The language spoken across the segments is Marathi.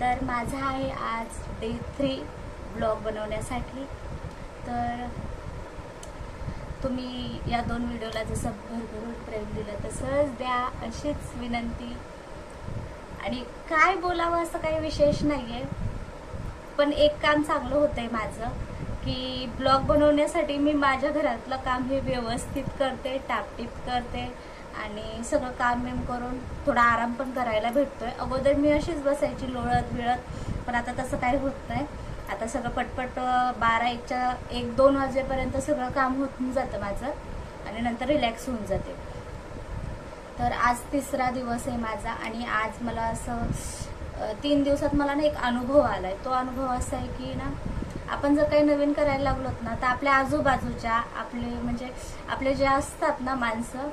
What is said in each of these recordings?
तर माझा आहे आज डे थ्री ब्लॉग बनवण्यासाठी. तर तुम्ही या दोन व्हिडिओला जसं भरभरून प्रेम दिलं तसंच द्या अशीच विनंती. आणि काय बोलावं असं काही विशेष नाही आहे पण एक काम चांगलं होतंय माझं की ब्लॉग बनवण्यासाठी मी माझ्या घरातलं काम हे व्यवस्थित करते टापटीप करते. आणि सगळं काम बिम करून थोडा आराम पण करायला भेटतोय. अगोदर मी अशीच बसायची लोळत बिळत पण आता तसं काही होत नाही. आता सगळं पटपट बारा एकच्या एक दोन वाजेपर्यंत सगळं काम होऊन जातं माझं आणि नंतर रिलॅक्स होऊन जाते. तर आज तिसरा दिवस आहे माझा आणि आज मला असं तीन दिवसात मला ना एक अनुभव आलाय. तो अनुभव असा आहे की ना आपण जर काही नवीन करायला लागलोत ना तर आपल्या आजूबाजूच्या आपले म्हणजे आपले जे असतात ना माणसं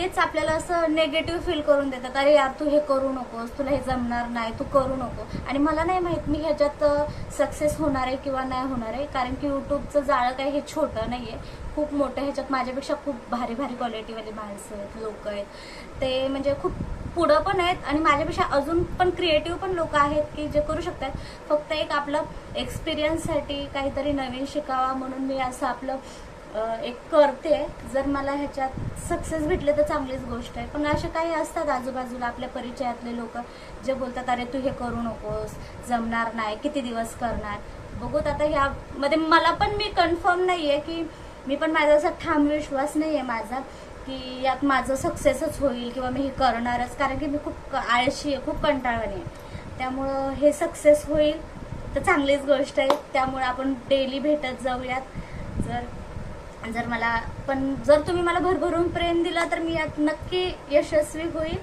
तेच आपल्याला असं नेगेटिव्ह फील करून देतात. अरे यार तू हे करू नकोस तुला हे जमणार नाही तू करू नको. आणि मला नाही माहीत मी ह्याच्यात सक्सेस होणार आहे किंवा नाही होणार आहे. कारण की युट्यूबचं जाळं काही हे छोटं नाही आहे खूप मोठं ह्याच्यात माझ्यापेक्षा खूप भारी भारी क्वालिटीवाली माणसं आहेत लोक आहेत. ते म्हणजे खूप पुढं पण आहेत आणि माझ्यापेक्षा अजून पण क्रिएटिव्ह पण लोक आहेत की जे करू शकतात. फक्त एक आपलं एक्सपिरियन्ससाठी काहीतरी नवीन शिकावा म्हणून मी असं आपलं एक करते. जर मला ह्याच्यात सक्सेस भेटले तर चांगलीच गोष्ट आहे. पण असे काही असतात आजूबाजूला आपल्या परिचयातले लोक जे बोलतात अरे तू हे करू नकोस जमणार नाही किती दिवस करणार? बघूत आता ह्यामध्ये मला पण मी कन्फर्म नाही आहे की मी पण माझा असा ठाम विश्वास नाही आहे माझा की यात माझं सक्सेसच होईल किंवा मी हे करणारच. कारण की मी खूप आळशी आहे खूप कंटाळवाणी आहे. त्यामुळं हे सक्सेस होईल तर चांगलीच गोष्ट आहे. त्यामुळे आपण डेली भेटत जाऊयात. जर जर मला पण जर तुम्ही मला भरभरून प्रेम दिला तर मी यात नक्की यशस्वी होईल.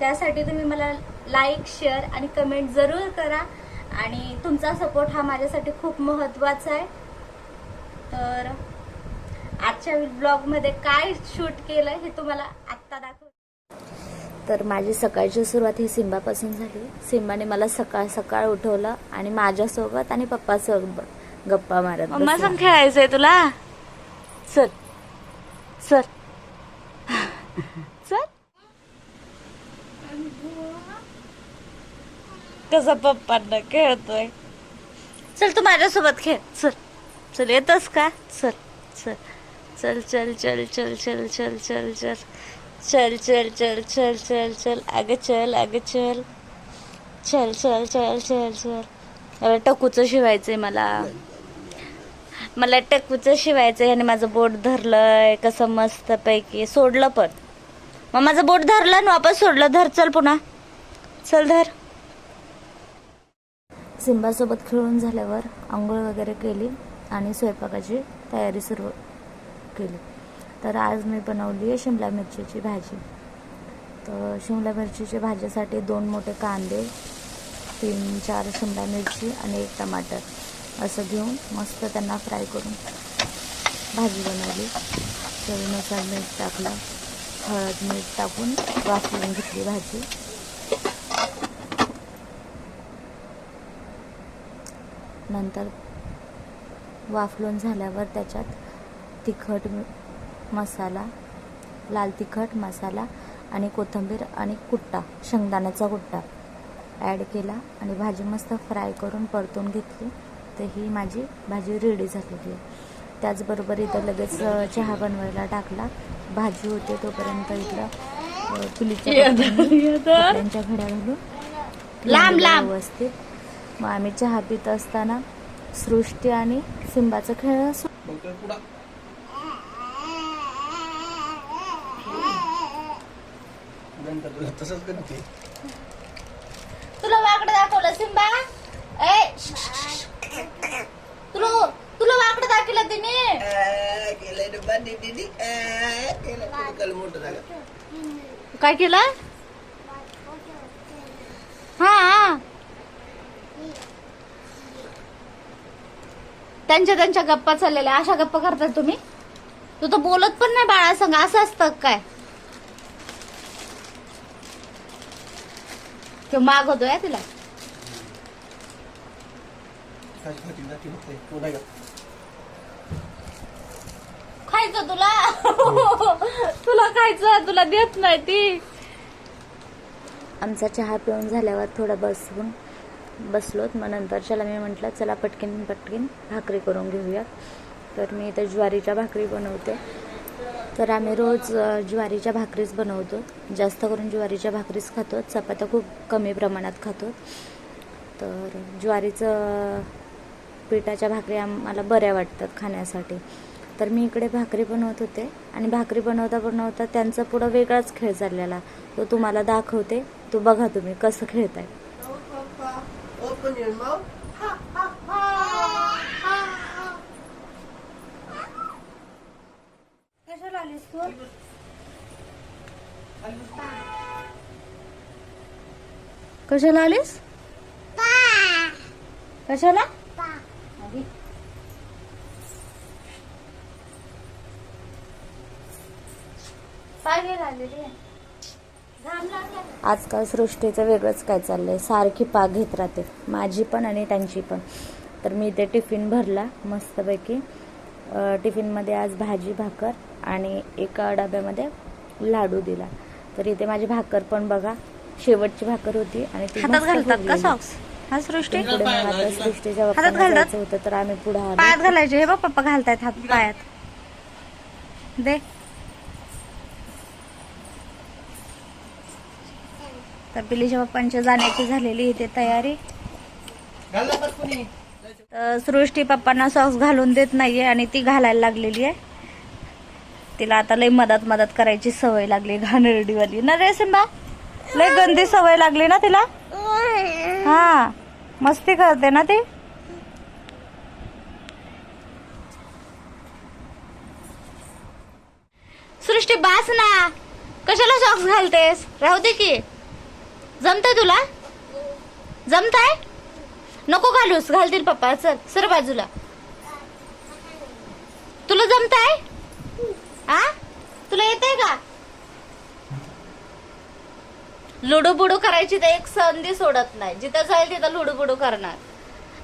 त्यासाठी तुम्ही मला लाईक शेअर आणि कमेंट जरूर करा. आणि तुमचा सपोर्ट हा माझ्यासाठी खूप महत्त्वाचा आहे. तर आजच्या ब्लॉगमध्ये काय शूट केलं हे तुम्हाला आत्ता दाखव तर माझी सकाळची सुरुवात ही सिंबापासून झाली. सिंबाने मला सकाळ सकाळ उठवलं आणि माझ्यासोबत आणि पप्पासोबत गप्पा मारत मम्मा खेळायचंय तुला? चल चल चल कसा पप्पांना खेळतोय चल तू माझ्यासोबत खेळ चल चल येतस का चल चल चल चल चल चल चल चल चल चल चल चल चल चल चल चल अगं चल अगं चल चल चल चल चल चल टकूचं शिवायचंय मला मला टकूचं शिवायचं आणि माझं बोट धरलंय कसं मस्त पैकी सोडलं पण. मग माझं बोट धरलं आणि वापस सोडलं. धर चल पुन्हा. चल धर. सिंबासोबत खेळून झाल्यावर आंघोळ वगैरे केली आणि स्वयंपाकाची तयारी सुरू केली. तर आज मी बनवली आहे शिमला मिरचीची भाजी. तर शिमला मिरचीच्या भाजीसाठी दोन मोठे कांदे तीन चार शिमला मिरची आणि एक टमाटर. असं घेऊन मस्त त्यांना फ्राय करून भाजी बनवली. चवीनुसार मीठ टाकलं. हळद मीठ टाकून वाफवून घेतली भाजी. नंतर वाफलून झाल्यावर त्याच्यात तिखट मसाला लाल तिखट मसाला आणि कोथिंबीर आणि कुट्टा शेंगदाण्याचा कुट्टा ॲड केला आणि भाजी मस्त फ्राय करून परतून घेतली. तर ही माझी भाजी रेडी झालेली आहे. त्याचबरोबर इथं लगेच चहा बनवायला टाकला. भाजी होते तोपर्यंत इथलं पिलीच्या घड्या घालून लांब, लांब. व्यवस्थित. मग आम्ही चहा पित असताना सृष्टी आणि सिंबाचं खेळ सु- तसंच करते तुला वाकडं दाखवलं सिंबा? तुला तुला वाकडं दाखवलं तिने केलंय डब्बा दीदी केलं कल मोठं झालं. काय केलं? हा त्यांच्या त्यांच्या गप्पा चाललेल्या अशा गप्पा करतात तुम्ही? तू तर बोलत पण नाही बाळा संग असं असतं काय? तो माग होतोय तिला खाती खाती जाती बघते तो नाही का खायचं तुला? तुला खायचं तुला देत नाही ती. आमचा चहा पिऊन झाल्यावर थोडं बसून बसलोत मग नंतर चला मी म्हटलं चला पटकीन पटकीन भाकरी करून घेऊया. तर मी इथे ज्वारीच्या भाकरी बनवते. तर आम्ही रोज ज्वारीच्या भाकरीच बनवतो. जास्त करून ज्वारीच्या भाकरीच खातो. चपात्या खूप कमी प्रमाणात खातो. तर ज्वारीचं पिठाच्या भाकरी आम्हाला बऱ्या वाटतात खाण्यासाठी. तर मी इकडे भाकरी बनवत होते आणि भाकरी बनवता बनवता त्यांचा पुढं वेगळाच खेळ चाललेला. तो तुम्हाला दाखवते. तो बघा तुम्ही कसं खेळताय. कशाला आलीस तू? कशाला आहे. आजकाल सृष्टीचं वेगळंच काय चाललंय. सारखी पाग घेत राहते. माझी पण आणि त्यांची पण. तर मी इथे टिफिन भरला मस्तपैकी. टिफिनमध्ये आज भाजी भाकर आणि एका डब्यामध्ये लाडू दिला. तर इथे माझी भाकर पण बघा. शेवटची भाकर होती आणि. सॉक्स हा सृष्टी? पुढे आता सृष्टीच्या हातात बाप्पांना घालतात? जायचं होतं तर आम्ही पुढे पायात आलो घालायचे. हे बघ पप्पा घालतायत हात पायात. दे. तर पिलीच्या पप्पांच्या जाण्याची झालेली इथे तयारी. तर सृष्टी पप्पांना सॉक्स घालून देत नाहीये आणि ती घालायला लागलेली आहे. तिला आता लय मदत मदत करायची सवय लागली घाणेरडीवाली. ना रे सिंबा? लय गंदी सवय लागली ना तिला? हा. मस्ती करते ना ती? सृष्टी बास ना. कशाला सॉक्स घालतेस? राहू दे की. जमतंय तुला? जमताय? नको घालूस. घालतील पप्पा. चल सर बाजूला. तुला जमताय? आ? तुला येतंय का? लुडू बुडू करायची तर एक संधी सोडत नाही. जिथं जाईल तिथं लुडू बुडू करणार.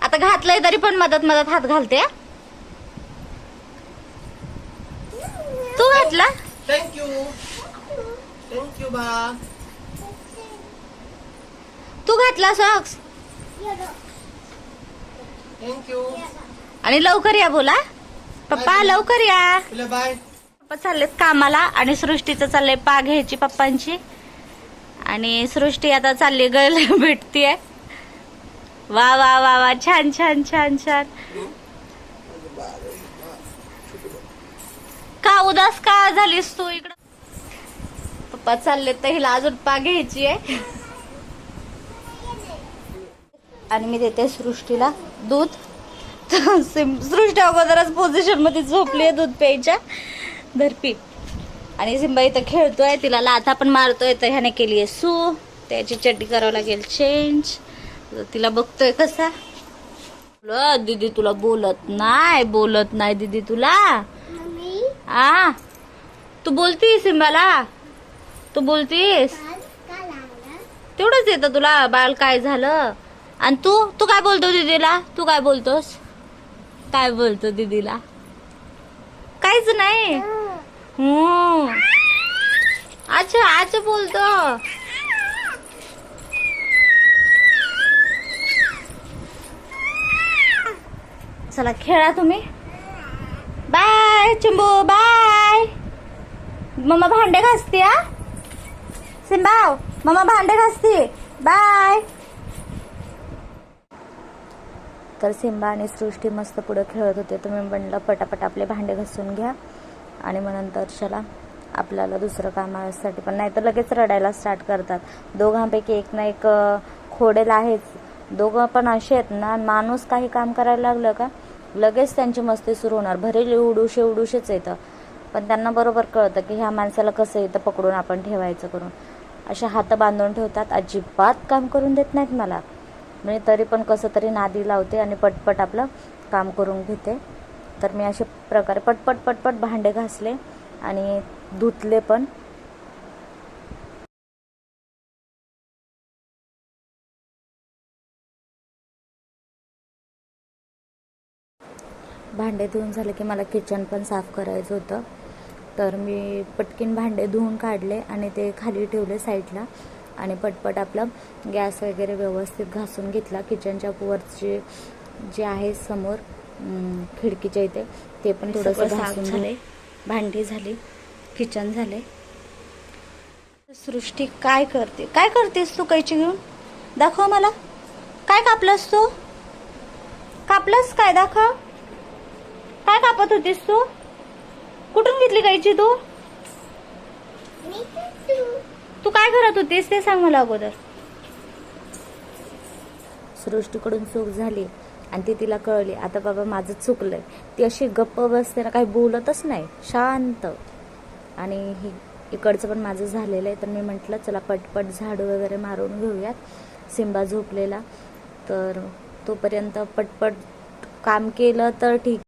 आता घातलंय तरी पण मदत मदत हात घालते? तू घातला? थँक्यू थँक्यू बा. तू घातला सॉक्स थँक्यू आणि लवकर या बोला. पप्पा लवकर या. बाय पप्पा चाललेत कामाला आणि सृष्टीचं चाललंय पा घ्यायची पप्पांची. आणि सृष्टी आता चालली गल भेटतीये. वा वा वा वा छान छान छान छान. का उदास का झालीस तू इकडं? पप्पा चालले तर हिला अजून पा घ्यायची आहे. आणि मी देते सृष्टीला दूध. सिम- सृष्टी अगोदरच पोझिशनमध्ये झोपली आहे दूध प्यायच्या. धरपी आणि सिंबा इथं खेळतोय तिला लाथा पण मारतोय तर ह्याने केली आहे सू. त्याची चड्डी करावं लागेल चेंज तिला बघतोय कसा. बोल, दीदी तुला बोलत नाही बोलत नाही दीदी तुला. आ तू बोलतीस सिंबाला? तू बोलतीस? तेवढंच येतं तुला बाळ काय झालं? आणि तू तू काय बोलतो दीदीला? तू काय बोलतोस? काय बोलतो दीदीला? काहीच नाही. हम्म. अच्छा अच्छा बोलतो. चला खेळा तुम्ही. Bye चिंबू bye. मम्मा भांडे घासते हा? सिंबाव मम्मा भांडे घासते. बाय. तर सिंबा आणि सृष्टी मस्त पुढे खेळत होते. तुम्ही म्हणलं पटापट आपले भांडे घासून घ्या. आणि मग नंतर चला आपल्याला दुसरं कामासाठी पण नाही तर लगेच रडायला स्टार्ट करतात. दोघांपैकी एक ना एक खोडेल आहेच. दोघं पण असे आहेत ना माणूस काही काम करायला लागलं का लगेच त्यांची मस्ती सुरू होणार. भरेल उडूशे उडूशेच येतं. पण त्यांना बरोबर कळतं की ह्या माणसाला कसं येतं पकडून आपण ठेवायचं करून. असे हात बांधून ठेवतात अजिबात काम करून देत नाहीत मला. मी तरी पण कसं तरी नादी लावते आणि पटपट आपलं काम करून घेते. तर मी अशा प्रकारे पटपट पटपट भांडे घासले आणि धुतले पण. भांडे धुवून झाले की मला किचन पण साफ करायचं होतं. तर मी पटकीन भांडे धुवून काढले आणि ते खाली ठेवले साईडला आणि पटपट आपलं गॅस वगैरे व्यवस्थित घासून घेतला. किचनच्या वरचे जे आहे समोर खिडकीच्या इथे. ते पण थोडंसं साफ झालंय. झाले भांडी झाली किचन झाले. सृष्टी काय करते? काय करतेस तू कैची घेऊन? दाखव मला. काय कापलंस तू? कापलंस काय? दाखव. काय कापत होतीस तू? कुठून घेतली कैची तू? तू काय करत होतीस ते सांग मला अगोदर. सृष्टीकडून चूक झाली. आणि ती तिला कळली आता बाबा माझं चुकलंय. ती अशी गप्प बसते ना काही बोलतच नाही शांत. आणि ही इकडचं पण माझं झालेलं आहे तर मी म्हटलं चला पटपट झाडू वगैरे मारून घेऊयात. सिंबा झोपलेला तर तोपर्यंत पटपट काम केलं तर ठीक.